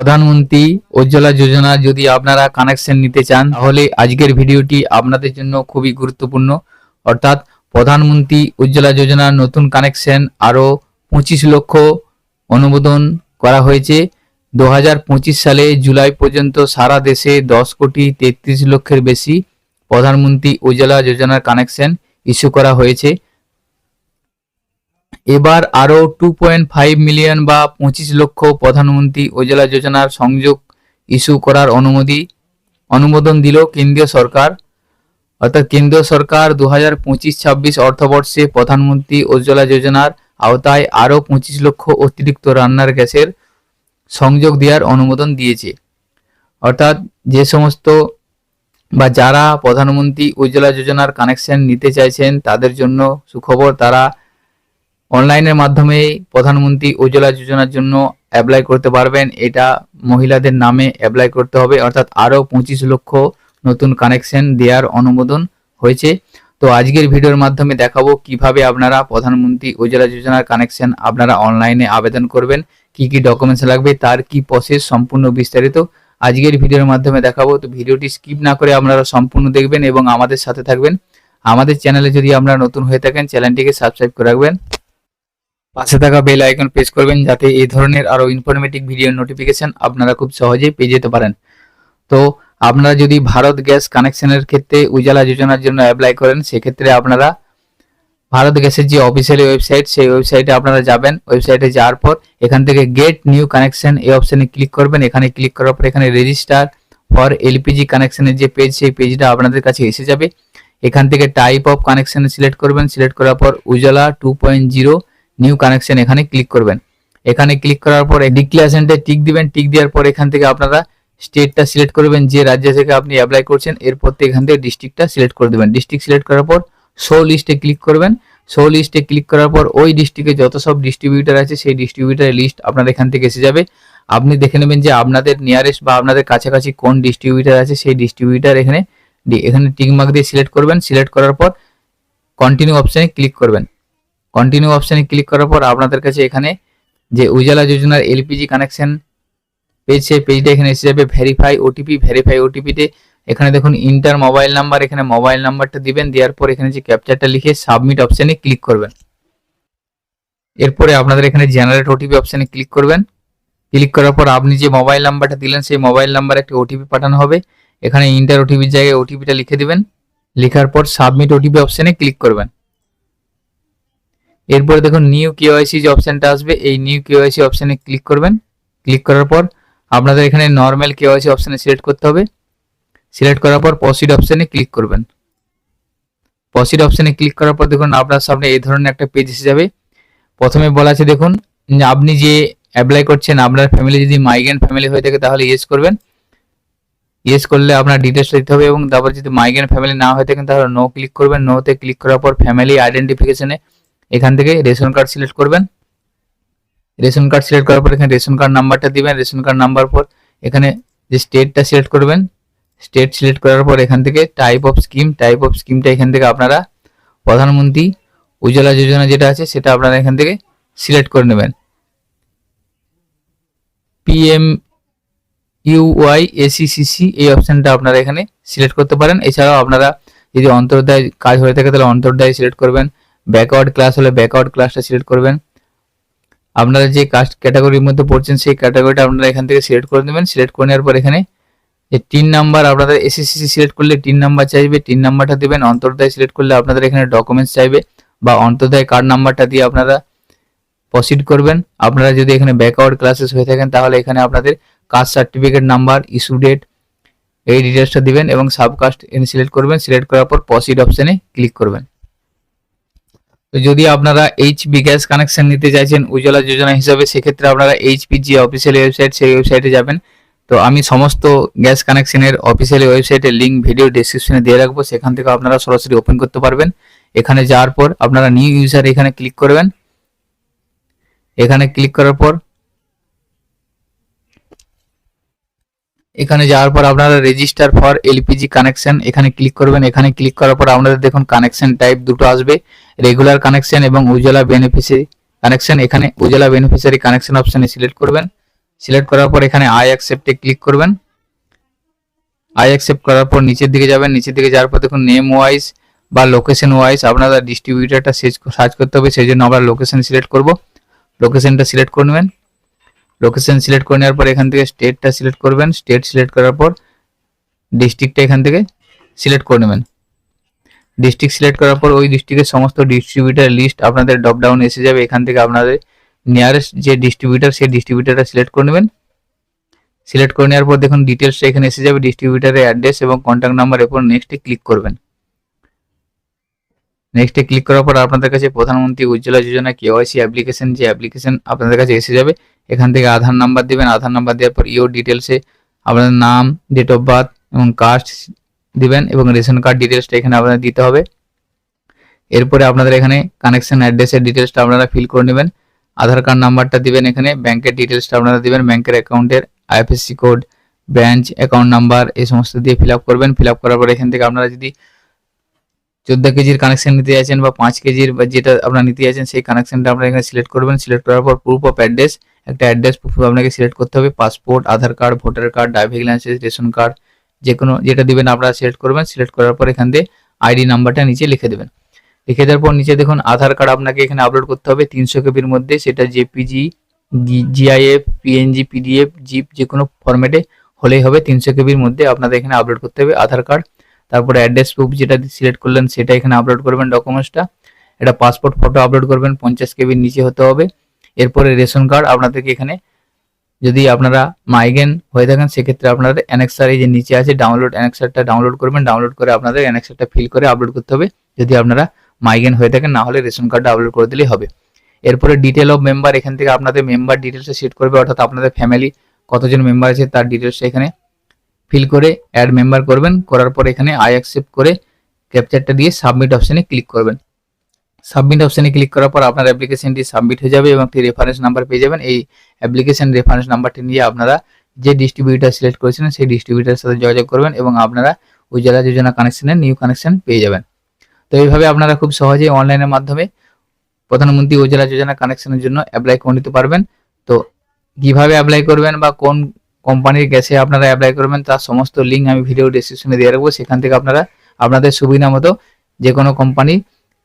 প্রধানমন্ত্রী উজ্জ্বলা যোজনা, যদি আপনারা কানেকশন নিতে চান, তাহলে আজকের ভিডিওটি আপনাদের জন্য খুবই গুরুত্বপূর্ণ। অর্থাৎ প্রধানমন্ত্রী উজ্জ্বলা যোজনার নতুন কানেকশন আরও পঁচিশ লক্ষ অনুমোদন করা হয়েছে। দু হাজার পঁচিশ সালে জুলাই পর্যন্ত সারা দেশে দশ কোটি তেত্রিশ লক্ষের বেশি প্রধানমন্ত্রী উজ্জ্বলা যোজনার কানেকশন ইস্যু করা হয়েছে। এবার আরও টু পয়েন্ট ফাইভ মিলিয়ন বা পঁচিশ লক্ষ প্রধানমন্ত্রী উজ্জ্বলা যোজনার সংযোগ ইস্যু করার অনুমতি, অনুমোদন দিল কেন্দ্রীয় সরকার। অর্থাৎ কেন্দ্রীয় সরকার দু হাজার পঁচিশ ছাব্বিশ অর্থবর্ষে প্রধানমন্ত্রী উজ্জ্বলা যোজনার আওতায় আরও পঁচিশ লক্ষ অতিরিক্ত রান্নার গ্যাসের সংযোগ দেওয়ার অনুমোদন দিয়েছে। অর্থাৎ যে সমস্ত বা যারা প্রধানমন্ত্রী উজ্জ্বলা যোজনার কানেকশন নিতে চাইছেন, তাদের জন্য সুখবর, তারা অনলাইনের মাধ্যমে প্রধানমন্ত্রী উজ্জ্বলা যোজনার জন্য অ্যাপ্লাই করতে পারবেন। এটা মহিলাদের নামে অ্যাপ্লাই করতে হবে। অর্থাৎ আরও পঁচিশ লক্ষ নতুন কানেকশন দেওয়ার অনুমোদন হয়েছে। তো আজকের ভিডিওর মাধ্যমে দেখাবো কীভাবে আপনারা প্রধানমন্ত্রী উজ্জ্বলা যোজনার কানেকশন আপনারা অনলাইনে আবেদন করবেন, কি কি ডকুমেন্টস লাগবে, তার কি প্রসেস সম্পূর্ণ বিস্তারিত আজকের ভিডিওর মাধ্যমে দেখাবো। তো ভিডিওটি স্কিপ না করে আপনারা সম্পূর্ণ দেখবেন এবং আমাদের সাথে থাকবেন। আমাদের চ্যানেলে যদি আপনারা নতুন হয়ে থাকেন, চ্যানেলটিকে সাবস্ক্রাইব করে রাখবেন। পাশে থাকা বেল আইকন প্রেস করবেন যাতে এই ধরনের আরও ইনফরমেটিভ ভিডিও নোটিফিকেশন আপনারা খুব সহজেই পেয়ে যেতে পারেন। তো আপনারা যদি ভারত গ্যাস কানেকশনের ক্ষেত্রে উজালা যোজনার জন্য অ্যাপ্লাই করেন, সেক্ষেত্রে আপনারা ভারত গ্যাসের যে অফিসিয়ালি ওয়েবসাইট সেই ওয়েবসাইটে আপনারা যাবেন। ওয়েবসাইটে যাওয়ার পর এখান থেকে গেট নিউ কানেকশন এই অপশনে ক্লিক করবেন। এখানে ক্লিক করার পর এখানে রেজিস্টার ফর এলপিজি কানেকশনের যে পেজ সেই পেজটা আপনাদের কাছে এসে যাবে। এখান থেকে টাইপ অফ কানেকশন সিলেক্ট করবেন। সিলেক্ট করার পর Ujjwala two point zero new connection এখানে ক্লিক করবেন। এখানে ক্লিক করার পর ডিক্লারেশনটা টিক দিবেন। টিক দেওয়ার পর এখান থেকে আপনারা স্টেটটা সিলেক্ট করবেন, যে রাজ্য থেকে আপনি অ্যাপ্লাই করছেন, এরপর থেকে এখান থেকে ডিস্ট্রিক্টটা সিলেক্ট করে দেবেন। ডিস্ট্রিক্ট সিলেক্ট করার পর শো লিস্টে ক্লিক করবেন। শো লিস্টে ক্লিক করার পর ওই ডিস্ট্রিক্টে যত সব ডিস্ট্রিবিউটার আছে, সেই ডিস্ট্রিবিউটারের লিস্ট আপনার এখান থেকে এসে যাবে। আপনি দেখে নেবেন যে আপনাদের নিয়ারেস্ট বা আপনাদের কাছাকাছি কোন ডিস্ট্রিবিউটার আছে, সেই ডিস্ট্রিবিউটার এখানে এখানে টিক মার্ক দিয়ে সিলেক্ট করবেন। সিলেক্ট করার পর কন্টিনিউ অপশানে ক্লিক করবেন। কন্টিনিউ অপশানে ক্লিক করার পর আপনাদের কাছে এখানে যে উজালা যোজনার এলপিজি কানেকশন পেজ সেই পেজটা এখানে এসে যাবে। ভেরিফাই ওটিপি ভেরিফাই ওটিপিতে এখানে দেখুন ইন্টার মোবাইল নাম্বার এখানে মোবাইল নাম্বারটা দিবেন, দেওয়ার পর এখানে যে ক্যাপচারটা লিখে সাবমিট অপশানে ক্লিক করবেন। এরপরে আপনাদের এখানে জেনারেট ওটিপি অপশানে ক্লিক করবেন। ক্লিক করার পর আপনি যে মোবাইল নাম্বারটা দিলেন, সেই মোবাইল নাম্বারে একটা ওটিপি পাঠানো হবে। এখানে ইন্টার ওটিপির জায়গায় ওটিপিটা লিখে দিবেন। লেখার পর সাবমিট ওটিপি অপশানে ক্লিক করবেন। এরপরে দেখুন নিউ কেওয়াইসি যে অপশানটা আসবে, এই নিউ কেওয়াইসি অপশানে ক্লিক করবেন। ক্লিক করার পর আপনাদের এখানে নর্মাল কেওয়াইসি অপশানে সিলেক্ট করতে হবে। সিলেক্ট করার পর প্রসিড অপশানে ক্লিক করবেন। প্রসিড অপশানে ক্লিক করার পর দেখুন আপনার সামনে এই ধরনের একটা পেজ এসে যাবে। প্রথমে বলা আছে দেখুন আপনি যে অ্যাপ্লাই করছেন, আপনার ফ্যামিলি যদি মাইগ্রেন্ট ফ্যামিলি হয়ে থাকে তাহলে ইয়েস করবেন। ইয়েস করলে আপনার ডিটেলস দিতে হবে এবং তারপর যদি মাইগ্রেন্ট ফ্যামিলি না হয়ে থাকেন তাহলে নো ক্লিক করবেন। নোতে ক্লিক করার পর ফ্যামিলি আইডেন্টিফিকেশনে এখান থেকে রেশন কার্ড সিলেক্ট করবেন। রেশন কার্ড সিলেক্ট করার পর এখানে রেশন কার্ড নাম্বারটা দিবেন, রেশন কার্ড নাম্বার পর এখানে যে স্টেটটা সিলেক্ট করবেন, স্টেট সিলেক্ট করার পর এখান থেকে type of scheme type of স্কিমটা এখান থেকে আপনারা প্রধানমন্ত্রী উজ্জ্বলা যোজনা যেটা আছে সেটা আপনারা এখান থেকে সিলেক্ট করে নেবেন। পিএম ইউওয়াই এসিসিসি এই অপশানটা আপনারা এখানে সিলেক্ট করতে পারেন। এছাড়াও আপনারা যদি অন্তর্দায় কাজ হয়ে থাকে তাহলে অন্তর্দায় সিলেক্ট করবেন। ব্যাকওয়ার্ড ক্লাস হলে ব্যাকওয়ার্ড ক্লাসটা সিলেক্ট করবেন। আপনারা যে কাস্ট ক্যাটাগরির মধ্যে পড়ছেন, সেই ক্যাটাগরিটা আপনারা এখান থেকে সিলেক্ট করে নেবেন। সিলেক্ট করে নেওয়ার পর এখানে যে তিন নাম্বার আপনাদের এসএসসি সিলেক্ট করলে তিন নাম্বার চাইবে, তিন নাম্বারটা দেবেন। অন্তর্দায় সিলেক্ট করলে আপনাদের এখানে ডকুমেন্টস চাইবে বা অন্তর্দায় কার্ড নাম্বারটা দিয়ে আপনারা প্রসিড করবেন। আপনারা যদি এখানে ব্যাকওয়ার্ড ক্লাসেস হয়ে থাকেন, তাহলে এখানে আপনাদের caste certificate number issue date এই ডিটেলসটা দিবেন এবং সাবকাস্ট এখানে সিলেক্ট করবেন। সিলেক্ট করার পর প্রসিড অপশনে ক্লিক করবেন। তো যদি আপনারা এইচপি গ্যাস কানেকশন নিতে চাইছেন উজ্জ্বলা যোজনা হিসাবে, সেক্ষেত্রে আপনারা এইচপি যে অফিসিয়াল ওয়েবসাইট সেই ওয়েবসাইটে যাবেন। তো আমি সমস্ত গ্যাস কানেকশনের অফিসিয়াল ওয়েবসাইটের লিঙ্ক ভিডিও ডিসক্রিপশনে দিয়ে রাখব। সেখান থেকে আপনারা সরাসরি ওপেন করতে পারবেন। এখানে যাওয়ার পর আপনারা নিউ ইউজার এখানে ক্লিক করবেন। এখানে ক্লিক করার পর এখানে যাওয়ার পর আপনারা রেজিস্টার ফর এলপিজি কানেকশন এখানে ক্লিক করবেন। এখানে ক্লিক করার পর আপনাদের দেখুন কানেকশন টাইপ দুটো আসবে। রেগুলার কানেকশন এবং উজ্জ্বলা বেনিফিসিয়ারি কানেকশন এখানে উজ্জ্বলা বেনিফিসিয়ারি কানেকশন অপশনে সিলেক্ট করবেন। সিলেক্ট করার পর এখানে আই অ্যাকসেপ্টে ক্লিক করবেন। আই অ্যাকসেপ্ট করার পর নিচের দিকে যাবেন। নিচের দিকে যাওয়ার পর দেখুন নেম ওয়াইজ বা লোকেশন ওয়াইজ আপনারা ডিস্ট্রিবিউটারটা সার্চ করতে হবে। সেই জন্য আমরা লোকেশন সিলেক্ট করব। লোকেশনটা সিলেক্ট করে নেবেন। লোকেশন সিলেক্ট করে নেওয়ার পর এখান থেকে স্টেটটা সিলেক্ট করবেন। স্টেট সিলেক্ট করার পর ডিস্ট্রিক্টটা এখান থেকে সিলেক্ট করে নেবেন। ডিস্ট্রিক্ট সিলেক্ট করার পর ওই ডিস্ট্রিক্টের সমস্ত ডিস্ট্রিবিউটার লিস্ট আপনাদের ড্রপ ডাউন এসে যাবে। এখান থেকে আপনাদের নিয়ারেস্ট যে ডিস্ট্রিবিউটার সেই ডিস্ট্রিবিউটারটা সিলেক্ট করে নেবেন। সিলেক্ট করে নেওয়ার পর দেখুন ডিটেলসটা এখানে এসে যাবে। ডিস্ট্রিবিউটারের অ্যাড্রেস এবং কন্ট্যাক্ট নাম্বার এরপর নেক্সটে ক্লিক করবেন। নেক্সটে ক্লিক করার পর আপনাদের কাছে প্রধানমন্ত্রী উজ্জ্বলা যোজনা কেওয়াইসি অ্যাপ্লিকেশন যে অ্যাপ্লিকেশন আপনাদের কাছে এসে যাবে এখান থেকে আধার নাম্বার দিবেন, আধার নাম্বার দেওয়ার পর ইওর ডিটেলসে আপনাদের নাম ডেট অফ বার্থ এবং কাস্ট দিবেন এবং রেশন কার্ড ডিটেলসটা এখানে আপনাদের দিতে হবে। এরপরে আপনাদের এখানে কানেকশন অ্যাড্রেসের ডিটেলসটা আপনারা ফিল করে নেবেন। আধার কার্ড নাম্বারটা দিবেন এখানে ব্যাংকের ডিটেলসটা আপনারা দিবেন ব্যাংকের অ্যাকাউন্টের IFSC code branch account number এই সমস্ত দিয়ে ফিল করবেন। ফিল করার পর এখান থেকে আপনারা যদি চোদ্দ কেজির কানেকশন নিতে যাচ্ছেন বা পাঁচ কেজির বা যেটা আপনারা নিতে যাচ্ছেন, সেই কানেকশনটা আপনারা এখানে সিলেক্ট করবেন। সিলেক্ট করার পর প্রুফ অফ অ্যাড্রেস একটা অ্যাড্রেস প্রুফ আপনাকে সিলেক্ট করতে হবে। Passport Aadhaar card voter card driving licence ration card যে কোনো যেটা দিবেন আপনারা সিলেক্ট করবেন। সিলেক্ট করার পর এখান দিয়ে আইডি নাম্বারটা নিচে লিখে দেবেন। লিখে দেওয়ার পর নিচে দেখুন আধার কার্ড আপনাকে এখানে আপলোড করতে হবে। তিনশো কেবির মধ্যে সেটা JPG GIF PNG PDF zip যে কোনো ফরম্যাটে হলেই হবে। তিনশো কেবির মধ্যে আপনাদের এখানে আপলোড করতে হবে আধার কার্ড তারপরে অ্যাড্রেস প্রুফ যেটা সিলেক্ট করলেন সেটা এখানে আপলোড করবেন ডকুমেন্টসটা এটা পাসপোর্ট ফটো আপলোড করবেন, পঞ্চাশ কেবির নিচে হতে হবে। এরপরে রেশন কার্ড আপনাদেরকে এখানে যদি আপনারা মাইগ্রেন হয়ে থাকেন, সেক্ষেত্রে আপনাদের অ্যানেক্সার এই যে নিচে আছে ডাউনলোড অ্যানেক্সারটা ডাউনলোড করবেন। ডাউনলোড করে আপনাদের অ্যানেক্সারটা ফিল করে আপলোড করতে হবে। যদি আপনারা মাইগ্রেন হয়ে থাকেন, না হলে রেশন কার্ডটা আপলোড করে দিলেই হবে। এরপরে ডিটেল অফ মেম্বার এখান থেকে আপনাদের মেম্বার ডিটেলসে সেট করবে, অর্থাৎ আপনাদের ফ্যামিলি কতজন মেম্বার আছে, তার ডিটেলসটা এখানে ফিল করে অ্যাড মেম্বার করবেন, করার পর এখানে আই অ্যাকসেপ্ট করে ক্যাপচারটা দিয়ে সাবমিট অপশনে ক্লিক করবেন। সাবমিট অপশনে ক্লিক করার পর আপনার অ্যাপ্লিকেশনটি সাবমিট হয়ে যাবে এবং একটি রেফারেন্স নাম্বার পেয়ে যাবেন। এই অ্যাপ্লিকেশন রেফারেন্স নাম্বারটি নিয়ে আপনারা যে ডিস্ট্রিবিউটার সিলেক্ট করেছিলেন, সেই ডিস্ট্রিবিউটারের সাথে যোগাযোগ করবেন এবং আপনারা উজ্জ্বলা যোজনা কানেকশনের নিউ কানেকশন পেয়ে যাবেন। তো এইভাবে আপনারা খুব সহজেই অনলাইনের মাধ্যমে প্রধানমন্ত্রী উজ্জ্বলা যোজনা কানেকশনের জন্য অ্যাপ্লাই করে নিতে পারবেন। তো কীভাবে অ্যাপ্লাই করবেন বা কোন কোম্পানির গ্যাসে আপনারা অ্যাপ্লাই করবেন, তার সমস্ত লিঙ্ক আমি ভিডিও ডিসক্রিপশনে দিয়ে রাখব। সেখান থেকে আপনারা আপনাদের সুবিধা মতো যে কোনো কোম্পানি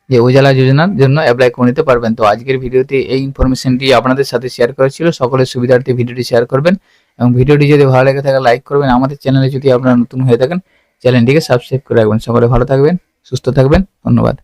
যে উজালা যোজনার জন্য অ্যাপ্লাই করে নিতে পারবেন। তো আজকের ভিডিওতে এই ইনফরমেশনটি আপনাদের সাথে শেয়ার করা ছিল। সকলের সুবিধার্থে ভিডিওটি শেয়ার করবেন এবং ভিডিওটি যদি ভালো লেগে থাকে লাইক করবেন। আমাদের চ্যানেলে যদি আপনারা নতুন হয়ে থাকেন চ্যানেলটিকে সাবস্ক্রাইব করে রাখবেন। সকলে ভালো থাকবেন, সুস্থ থাকবেন। ধন্যবাদ।